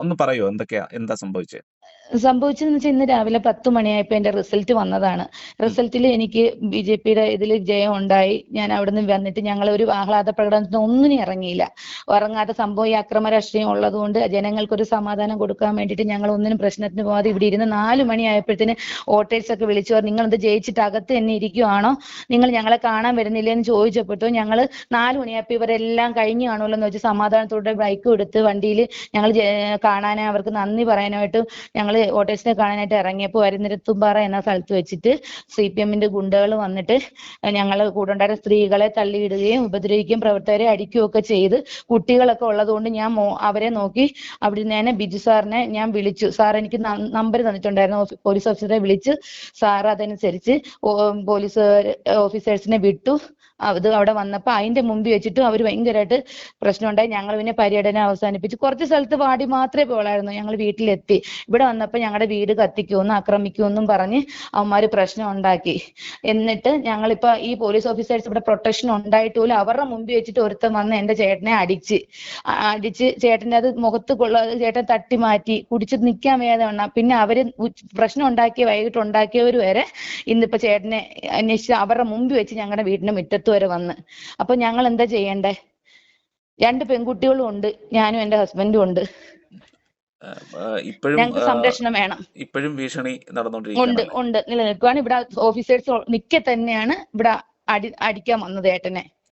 ഒന്ന് പറയോ? എന്തൊക്കെയാ എന്താ സംഭവിച്ചത് സംഭവിച്ചതെന്ന് വെച്ചാൽ ഇന്ന് രാവിലെ പത്ത് മണിയായപ്പോൾ എന്റെ റിസൾട്ട് വന്നതാണ്. റിസൾട്ടിൽ എനിക്ക് ബി ജെ പിയുടെ ഇതിൽ ജയം ഉണ്ടായി. ഞാൻ അവിടെ നിന്ന് വന്നിട്ട് ഞങ്ങൾ ഒരു ആഹ്ലാദ പ്രകടനത്തിന് ഒന്നിനും ഇറങ്ങിയില്ല. ഇറങ്ങാത്ത സംഭവം ഈ അക്രമ രാഷ്ട്രീയം ഉള്ളതുകൊണ്ട് ജനങ്ങൾക്കൊരു സമാധാനം കൊടുക്കാൻ വേണ്ടിയിട്ട് ഞങ്ങൾ ഒന്നിനും പ്രശ്നത്തിന് പോകാതെ ഇവിടെ ഇരുന്ന് നാല് മണിയായപ്പോഴത്തേന് വോട്ടേഴ്സ് ഒക്കെ വിളിച്ചു പറഞ്ഞു നിങ്ങൾ എന്ത് ജയിച്ചിട്ട് അകത്ത് തന്നെ ഇരിക്കുവാണോ? നിങ്ങൾ ഞങ്ങളെ കാണാൻ വരുന്നില്ലേ? എന്ന് ചോദിച്ചപ്പോഴത്തോ ഞങ്ങൾ നാല് മണിയായപ്പോൾ ഇവരെല്ലാം കഴിഞ്ഞു കാണുമല്ലോ എന്ന് വെച്ച് സമാധാനത്തോടെ ബൈക്ക് എടുത്ത് വണ്ടിയിൽ ഞങ്ങൾ കാണാൻ അവർക്ക് നന്ദി പറയാനായിട്ട് ഞങ്ങൾ വോട്ടേഴ്സിനെ കാണാനായിട്ട് ഇറങ്ങിയപ്പോൾ വരുന്നിരത്തുംപാറ എന്ന സ്ഥലത്ത് വെച്ചിട്ട് സി പി എമ്മിന്റെ ഗുണ്ടകൾ വന്നിട്ട് ഞങ്ങൾ കൂടെ ഉണ്ടായിരുന്ന സ്ത്രീകളെ തള്ളിയിടുകയും ഉപദ്രവിക്കുകയും പ്രവർത്തകരെ അടിക്കുകയും ഒക്കെ ചെയ്ത് കുട്ടികളൊക്കെ ഉള്ളതുകൊണ്ട് ഞാൻ അവരെ നോക്കി അവിടെ തന്നെ ബിജു സാറിനെ ഞാൻ വിളിച്ചു. സാർ എനിക്ക് നമ്പർ തന്നിട്ടുണ്ടായിരുന്നു. പോലീസ് ഓഫീസറെ വിളിച്ച് സാർ അതനുസരിച്ച് പോലീസ് ഓഫീസേഴ്സിനെ വിട്ടു. അത് അവിടെ വന്നപ്പോൾ അതിന്റെ മുമ്പിൽ വെച്ചിട്ടും അവർ ഭയങ്കരമായിട്ട് പ്രശ്നമുണ്ടായി. ഞങ്ങൾ പിന്നെ പര്യടനം അവസാനിപ്പിച്ചു. കുറച്ച് സ്ഥലത്ത് വാടി മാത്രമേ പോളായിരുന്നു. ഞങ്ങൾ വീട്ടിലെത്തി. ഇവിടെ വന്നപ്പോൾ ഞങ്ങളുടെ വീട് കത്തിക്കുമെന്നും ആക്രമിക്കുമെന്നും പറഞ്ഞ് അവന്മാര് പ്രശ്നം ഉണ്ടാക്കി. എന്നിട്ട് ഞങ്ങളിപ്പോ ഈ പോലീസ് ഓഫീസേഴ്സ് ഇവിടെ പ്രൊട്ടക്ഷൻ ഉണ്ടായിട്ട് പോലും അവരുടെ മുമ്പിൽ വെച്ചിട്ട് ഒരുത്തൻ വന്ന് എന്റെ ചേട്ടനെ അടിച്ച്. അടിച്ച് ചേട്ടന്റെ അത് മുഖത്ത് കൊള്ള ചേട്ടൻ തട്ടി മാറ്റി കുടിച്ച് നിൽക്കാൻ വയ്യാതെ വേണം പിന്നെ അവർ പ്രശ്നം ഉണ്ടാക്കിയ വൈകിട്ട് ഉണ്ടാക്കിയവർ വരെ ഇന്നിപ്പോ ചേട്ടനെ അന്വേഷിച്ച് അവരുടെ മുമ്പിൽ വെച്ച് ഞങ്ങളുടെ വീടിന്റെ മുറ്റത്ത് വരെ വന്ന്. അപ്പൊ ഞങ്ങൾ എന്താ ചെയ്യണ്ടേ? രണ്ട് പെൺകുട്ടികളും ഉണ്ട്. ഞാനും എന്റെ ഹസ്ബൻഡും ഉണ്ട്. ഇപ്പോഴും ഞങ്ങൾക്ക് സംരക്ഷണം വേണം. ഇപ്പോഴും ഭീഷണി ഉണ്ട് ഉണ്ട്. നിലനിൽക്കുവാണ്. ഇവിടെ ഓഫീസേഴ്സ് നിൽക്കെ തന്നെയാണ് ഇവിടെ അടി അടിക്കാൻ വന്നത് ഏട്ടനെ.